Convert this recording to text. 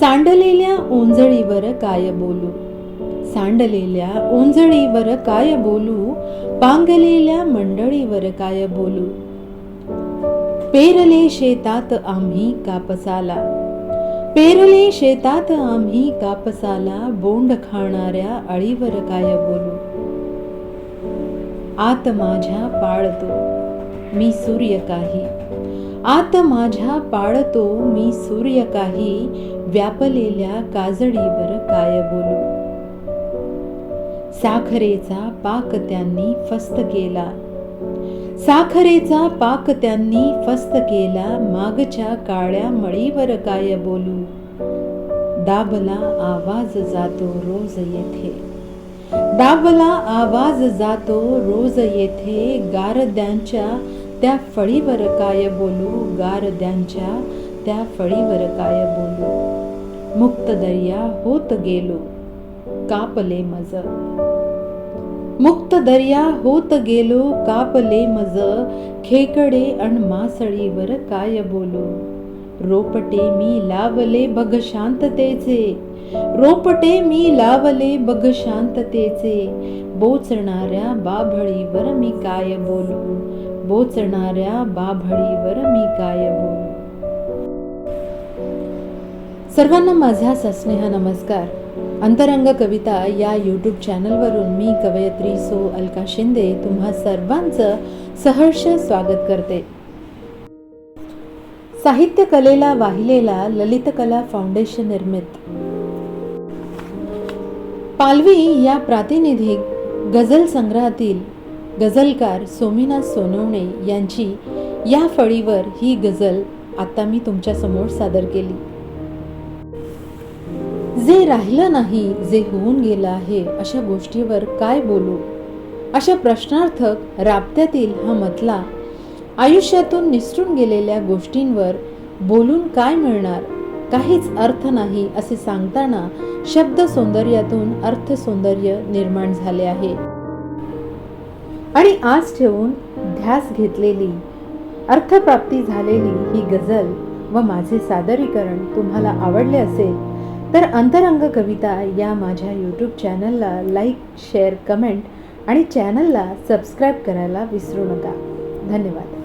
सांडलेल्या ओंजळीवर काय बोलू? सांडलेल्या ओंजळीवर काय बोलू? पांगलेल्या मंडळीवर काय बोलू? पेरले शेतात आम्ही कापसाला. पेरले शेतात आम्ही कापसाला. बोंड खाणाऱ्या अळीवर काय बोलू? आत माझ्या पाळतो. मी सूर्य काही. आत माझ्या पाळतो मी सूर्य काही व्यापलेल्या काजळीवर काय बोलू? साखरेचा पाक त्यांनी फस्त केला. साखरेचा पाक त्यांनी फस्त केला. मागच्या काळ्या मळीवर काय बोलू? दाबला आवाज जातो रोज येथे. दाबला आवाज जातो रोज येथे. गारद्यांच्या त्या फळीवर काय बोलू गारद्यांच्या त्या फळीवर काय बोलू. मुक्त दर्या होत गेलो कापले मज. मुक्त दर्या होत गेलो कापले मज. खेकडे अण मासळीवर काय बोलू. रोपटे मी लावले बघ शांततेचे. रोपटे मी लावले बघ शांततेचे. बोचणाऱ्या बाभळीवर मी काय बोलू? बोचणाऱ्या बाभळीवर मी काय बोलू? सर्वांना माझा सस्नेह नमस्कार. अंतरंग कविता या यूट्यूब चॅनलवरून मी कवयत्री सो अलका शिंदे तुम्हा सर्वांचं सहर्ष स्वागत करते. साहित्य कलेला वाहिलेला ललित कला फाउंडेशन निर्मित. पालवी या प्रातिनिधिक गझल संग्रहातील गझलकार सोमीनाथ सोनवणे यांची या फळीवर ही गझल आता मी तुमच्यासमोर सादर केली. जे राहिलं नाही जे होऊन गेलं आहे अशा गोष्टीवर काय बोलू? अशा प्रश्नार्थक राबत्यातील हा मतला आयुष्यातून निसटून गेलेल्या गोष्टींवर बोलून काय मिळणार? काहीच अर्थ नाही असे सांगताना शब्द सौंदर्यातून अर्थ सौंदर्य निर्माण झाले आहे. आणि आज ठेवून ध्यास घेतलेली अर्थप्राप्ती झालेली ही गझल व माझे सादरीकरण तुम्हाला आवडले असेल तर अंतरंग कविता या माझ्या यूट्यूब चॅनलला लाईक शेअर कमेंट आणि चॅनलला सबस्क्राईब करायला विसरू नका. धन्यवाद.